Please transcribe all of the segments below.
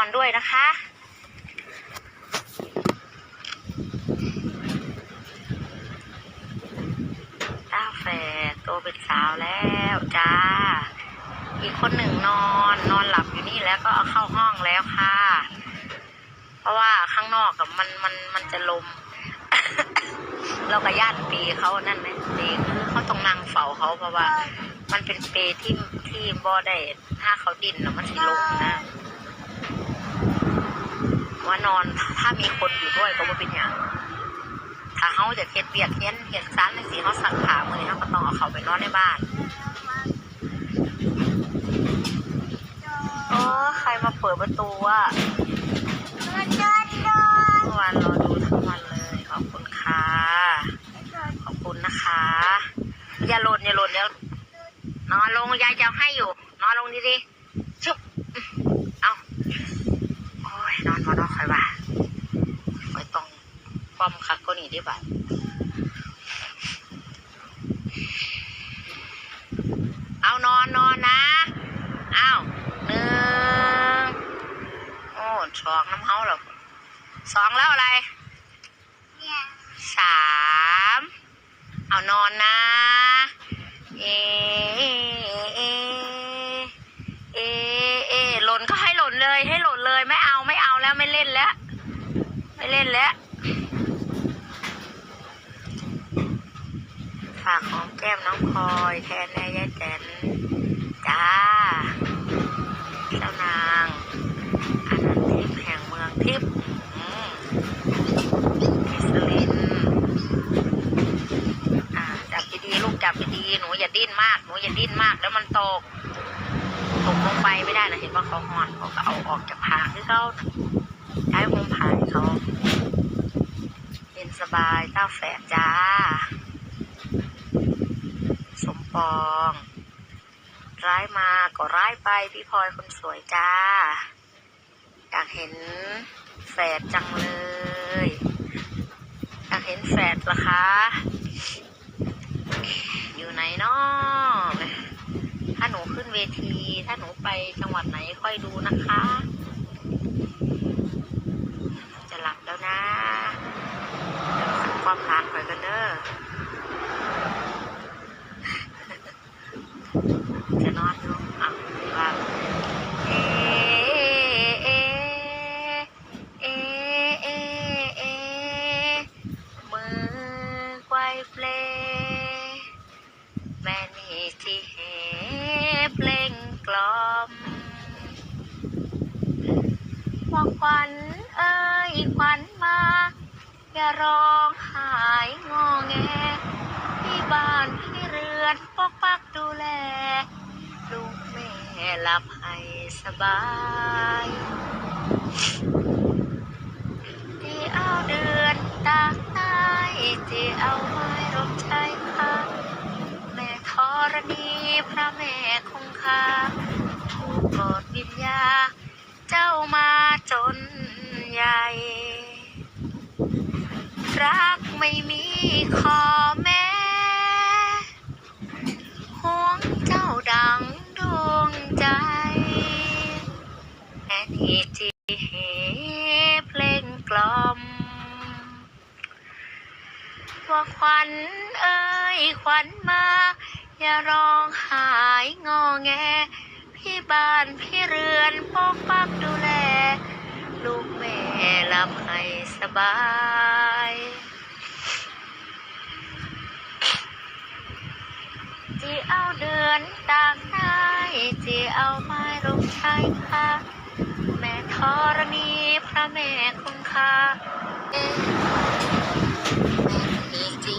อนด้วยนะคะ ตาแฝดโตเป็นสาวแล้วจ้า อีกคนหนึ่งนอนนอนหลับอยู่นี่แล้วก็เอาเข้าห้องแล้วค่ะ เพราะว่าข้างนอกกับมันมันมันจะลม เรากับญาติปีเขานั่นไหมปีเขาต้องนั่งเฝ้าเขาเพราะว่ามันเป็นเปรที่ที่บ่ได้ถ้าเขาดินแล้วมันสิลงนะ ว่านอนถ้ามีคนอยู่ด้วยก็ว่าเป็นอย่างถ้าเขาจะเฮ็ดเบียดเฮียนเฮ็ดซันในสีเขาสักขามือนี้เขาก็ต้องเอาเขาไปนอนในบ้านโอ้ใครมาเปิดประตูอะมันเมื่อวานรอดูทั้งวันเลยขอบคุณค่ะขอบคุณนะคะ อย่าหล่นอย่าหล่นเดี๋ยวนอนลงยายจะให้อยู่ นอนลงดีๆชุบเอาโอ้ยนอนมานอนคอยว่าคอยต้อง ความคักก็นี่ดีบ่าเอานอนนอนนะเอาหนึ่งโอ้สองน้ำเฮาหรอสองแล้วอะไรสามเอานอนนะ เอเอเอเอหล่นก็ให้หล่นเลย ให้หล่นเลยไม่เอาไม่เอาแล้วไม่เล่นแล้ว ไม่เล่นแล้ว ฝากของแก้มน้องพลอยแทนแม่ยายแตนจ้าเจ้านางอันนันทิพย์แห่งเมืองทิพย์อิสลินอ่าจับดีๆลูกจับดีๆหนูอย่าดิ้นมาก หนูอย่าดิ้นมากแล้วมันตกตกลงไปไม่ได้นะเห็นว่าเขาหอนเขาก็เอาออกจากผางที่เขาใช้มุมผางให้เขาเย็นสบายเต้าแฝดจ้า สมปอง ร้ายมาก็ร้ายไปพี่พลอยคนสวยจ้า อยากเห็นแฝดจังเลย อยากเห็นแฟดเหรอคะ อยู่ไหนนาะถ้าหนูขึ้นเวที ถ้าหนูไปจังหวัดไหนค่อยดูนะคะ จะหลับแล้วนะเดี๋ยวความทานไปกันเด้อ จะนอนอยู่อะว่าเอเอเอเอเอมือไกวเปลแม่นี่ที่เฮเพลงกล่อมว่าขวัญเอ้ยขวัญมาอย่าร้องไห้งอแงที่บ้านที่ อนปกปักดูแล ลูกแม่หลับให้สบายที่เอาเดือนตากใต้ที่เอาไม้รบใช้ค่ะแม่ธรณีพระแม่คงคาถูกกอดวิญญา เจ้ามาจนใหญ่ รักไม่มีขอแม้ห่วงเจ้าดังดวงใจ แม่นี่ที่เพลงกล่อม ว่าขวัญเอ้ยขวัญมา อย่าร้องไห้งอแง พี่บ้านพี่เรือนปกปักดูแล ลูกแม่หลับให้สบายที่เอาเดือนตากได้ที่เอาไม้ร่มชายคาแม่ ธรณีพระแม่คงคาเอ๊ะแม่มีจี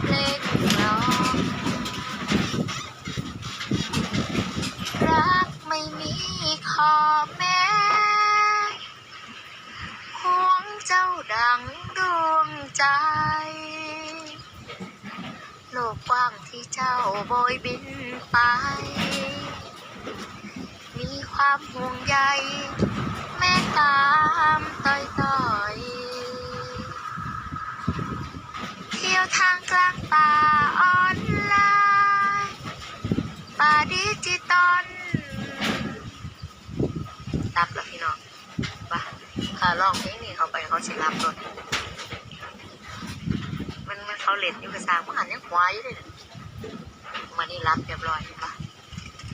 เพลงร้องรักไม่มีขอแม้ห่วงเจ้าดังดวงใจ โลกกว้างที่เจ้าโบยบินไป ความห่วงใยแม่ตามต่อยต่อยเที่ยวทางกลางป่าออนไลน์ป่าดิจิตอลตักถ้าลองเพลงนี้เขาไปเขาสิรับรถมันมันเขาเล่นอยู่กระซางมันหันยังหัวอยู่เลยมานี่รับเรียบร้อยใช่ปะ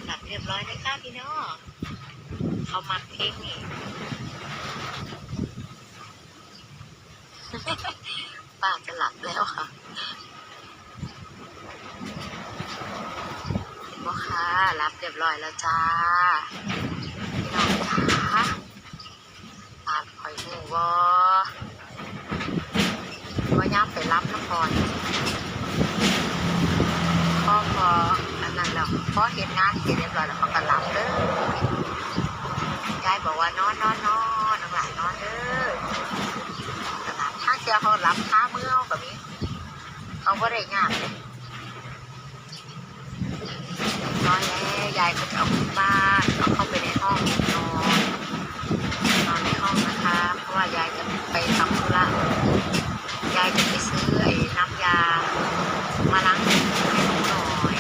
รับเรียบร้อยเลยค่ะพี่น้อง เขามักเพลงป้าจะหลับแล้วค่ะเห็นบ่คะรับเรียบร้อยแล้วจ้าพี่น้องจ๋าตามคอยหูวอว่าย่าไปรับนครพ่อพออันนั้นแล้วพอเห็นงานเสร็จเรียบร้อยแล้วเขาก็หลับเด้อยายบอกว่านอนนอนนอนน้องหลานนอนเด้อ ขนาดถ้าเจ้าเขารับค้าเมื่อกับนี้เขาก็ได้ยากเลยน้อยแล้วยายก็จะเอาขึ้นบ้านเอาเข้าไปในห้องนอนนอนในห้องนะคะ เพราะว่ายายจะไปทำธุระยายจะไปซื้อไอ้น้ำยา มาล้างให้หนูหน่อย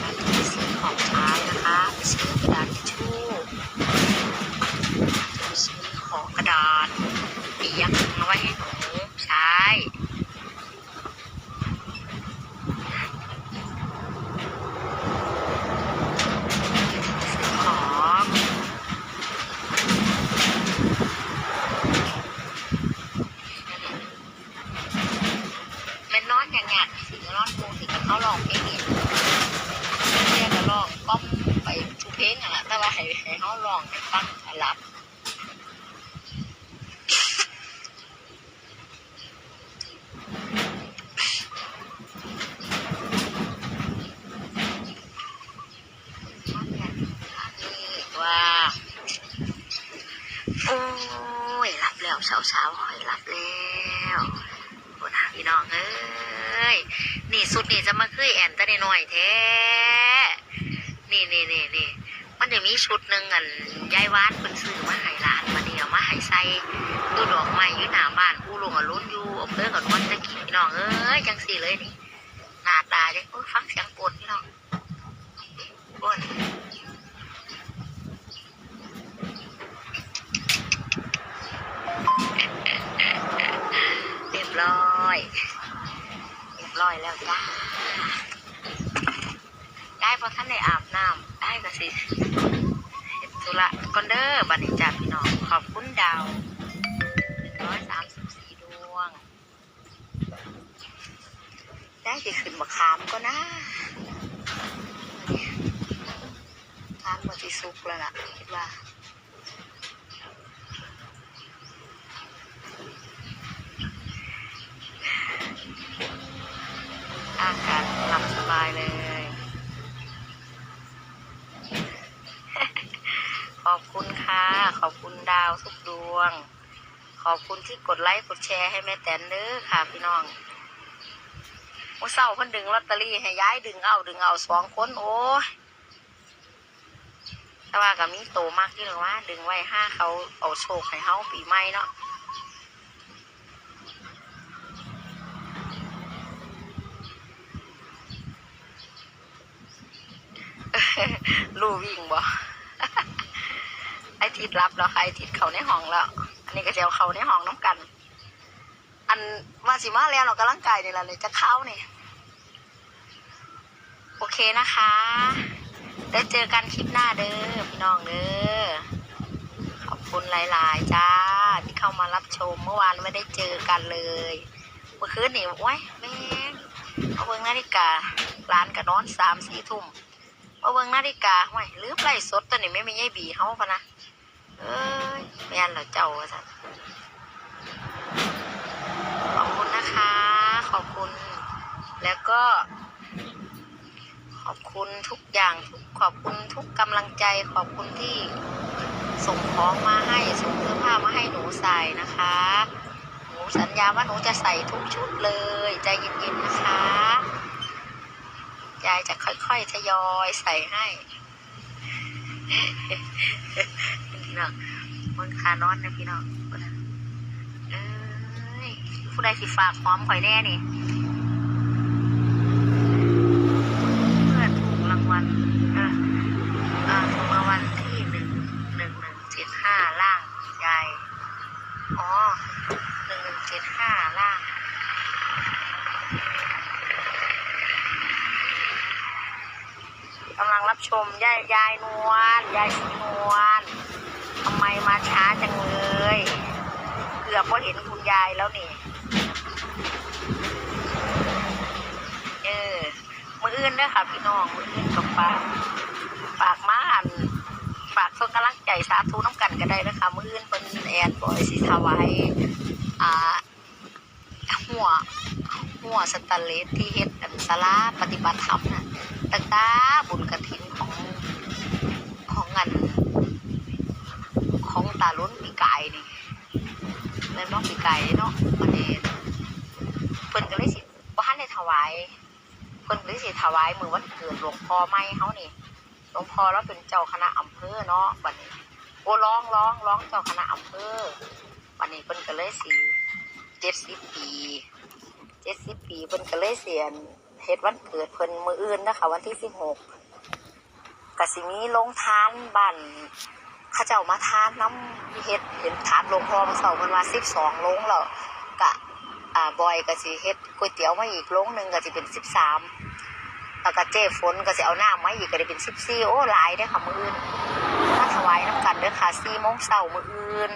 ยายจะไปซื้อของใช้นะคะไปซื้อกระดาษทิชชู่ไปซื้อของกระดาษเอียงเอาไว้ให้หนูใช้ซื้อของมันนอนอย่างเงี้ยสินอนมูสิกับเขาลองเพลงนี้เรียกก็ลองก้มไปทุกเพลงอะ แต่ว่าให้ให้เขาลองให้ฟังให้รับว่าโอ้ยหลับแล้วเช้าๆหอยหลับแล้วโอ้นะพี่น้องเอ้ยนี่สุดนี่จะมาคือแอนตาหน่อยแท้นี่นี่นี่นี่ มันจะมีชุดหนึ่งอันยายวานเป็นซื้อมาให้หลานมาเดียวมาให้ใส่ดูดอกไม้อยู่หน้าบ้านกูลงอะลุ้นอยู่อำเภอกับนวลตะกี้พี่น้องเอ้ยจังสี่เลยนี่หน้าตาเนี่ยโอ้ฟังเสียงปวดพี่น้องปวดเรียบร้อยเรียบร้อยแล้วจ้าได้พอท่านได้อาบน้ำ ก็สิเฮ็ดธุระกอนเด้อบันี้จ้าพี่น้อง ขอบคุณดาวหนึ่งร้อยสามสิบสี่ดวง ได้จะขึ้นมาขามก็นะขามมาที่ซุกแล้วล่ะ คิดว่าอากาศหลับสบายเลย ข อบคุณค่ะ ขอบคุณดาวทุกดวง ขอบคุณที่กดไลค์กดแชร์ให้แม่แตนเด้อค่ะพี่น้องมื่อเศร้าเพิ่นดึงลอตเตอรี่ให้ย้ายดึงเอาดึงเอาสองคนโอ้ยแต่ว่าก็มีโตมากที่หรือว่า ดึงไว้ห้าเขาเอาโชคให้เฮาปีใหม่เนาะลู่วิ่งบ่ ไอทิดรับแล้วค่ะไอทิดเขาในห้องแล้ว อันนี้ก็จะเอาเขาในห้องน้ำกัน อันว่าสิมาแล้วเรากำลังกายนี่แหละเลยจะเข้านี่โอเคนะคะได้เจอกันคลิปหน้าเด้อพี่น้องเด้อขอบคุณหลายๆจ้าที่เข้ามารับชมเมื่อวานไม่ได้เจอกันเลยเมื่อคืนนี่โอ้ยแม่งเอาเบิ่งนาฬิการ้านก็นอนสามสี่ทุ่มมาเบิ่งนาฬิกาห่วยลืมไล่สดตัวนี้ไม่มียายบีเฮาพะนะ เอ้ยแม่นเหรอเจ้าว่าซั่นขอบคุณนะคะ ขอบคุณ แล้วก็ ขอบคุณทุกอย่างทุกขอบคุณทุกกำลังใจ ขอบคุณที่ส่งของมาให้ส่งเสื้อผ้ามาให้หนูใส่นะคะหนูสัญญาว่าหนูจะใส่ทุกชุดเลย ใจเย็นๆนะคะยายจะค่อยๆทยอยใส่ให้ พี่น้องมันคานอนนะพี่น้องเอ้ยผู้ใดสิฝากพร้อมข่อยแน่นี่เพื่อถูกรางวัลอะรางวัลที่หนึ่งหนึ่งหนึ่งเจ็ดห้าล่างใหญ่อ๋อหนึ่งหนึ่งเจ็ดห้าล่างกำลังรับชมยายยายนวลยายสีนวล ทำไมมาช้าจังเลย เกือบว่าเห็นคุณยายแล้วนี่ เออ มืออื่นเด้อค่ะพี่น้อง มืออื่นกับฝากฝากมาอันฝากส่งกำลังใจสาธุน้ำกันก็ได้นะคะ มืออื่นเป็นแอนบอยสิถวายอ่าหัวหัวสตเลสที่เฮ็ดอันสลาปฏิบัติธรรมน่ะตะกาบุญกระถินของของอัน ของตาล้นปีกายนี่แม่นบ่ปีกายเนาะวันนี้เพิ่นก็เลยสิบ่ทันได้ถวายเพิ่นก็เลยสิถวายมือวันเกิดหลวงพ่อใหม่เฮานี่หลวงพ่อเราเป็นเจ้าคณะอำเภอเนาะบัดนี้โอ้ร้องร้องร้องเจ้าคณะอำเภอวันนี้เพิ่นก็เลยสิ70ปี70ปีเพิ่นก็เลยเสียนเฮ็ดวันเกิดเพิ่นมืออื่นนะคะ วันที่16ก็สิมีโรงทานบ้าน เขาเจ้ามาทานน้ำเฮ็ดเห็นทานโรงพอมอเสาเพิ่นว่า12โรงแล้วก็อ่าบอยก็สิเฮ็ดก๋วยเตี๋ยวมาอีกโรงหนึ่งก็สิเป็นสิบสามแล้วก็เจ๊ฝนก็สิเอาหน้ำมาอีกก็ได้เป็นสิบสี่โอ้หลายเด้ค่ะมืออื่นมาถวายน้ำกันเด้อค่ะสี่โมงเช้ามืออื่น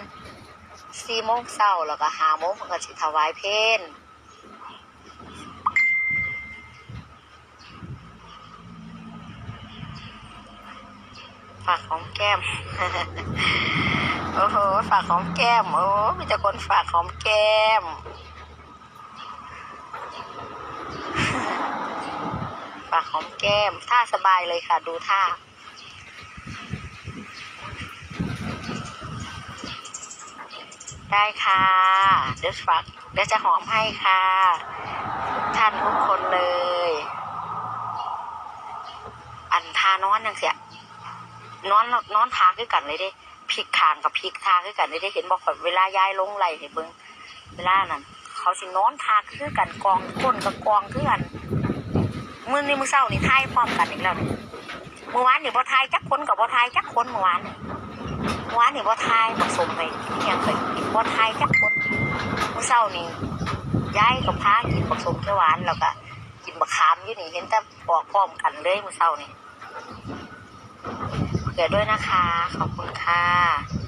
สี่โมงเช้าแล้วก็ห้าโมงก็สิถวายเพล ฝากของแก้ม โอ้โห ฝากของแก้ม โอ้ มีแต่คนฝากของแก้ม ฝากหอมแก้ม ท่าสบายเลยค่ะ ดูท่า ได้ค่ะ เดี๋ยวฝาก เดี๋ยวจะหอมให้ค่ะ ท่านทุกคนเลย อันทานอนยังเสีย นอนนอนทาคือกันเลยเด้พลิกคางกับพลิกทางคือกันเลยเด้เห็นบอกเวลาย้ายลงไหลเห็นเบิ้งเวลานั้นเขาสินอนทาคือกันกองก้นกับกองคือกันมือนี่มือเศร้านี่ทายพร้อมกันอีกแล้วเมื่อวานนี่บ่ทายจักคนกับบ่ทายจักคนเมื่อวานเมื่อวานนี่บ่ทายผสมไปนี่ยังเคยกินบ่ทายจักคนมือเศร้านี่ย้ายกับพากินผสมเขียวหวานแล้วก็กินบะขามอยู่นี่เห็นแต่ปอกพร้อมกันเลยมือเศร้านี่ เผื่อด้วยนะคะ ขอบคุณค่ะ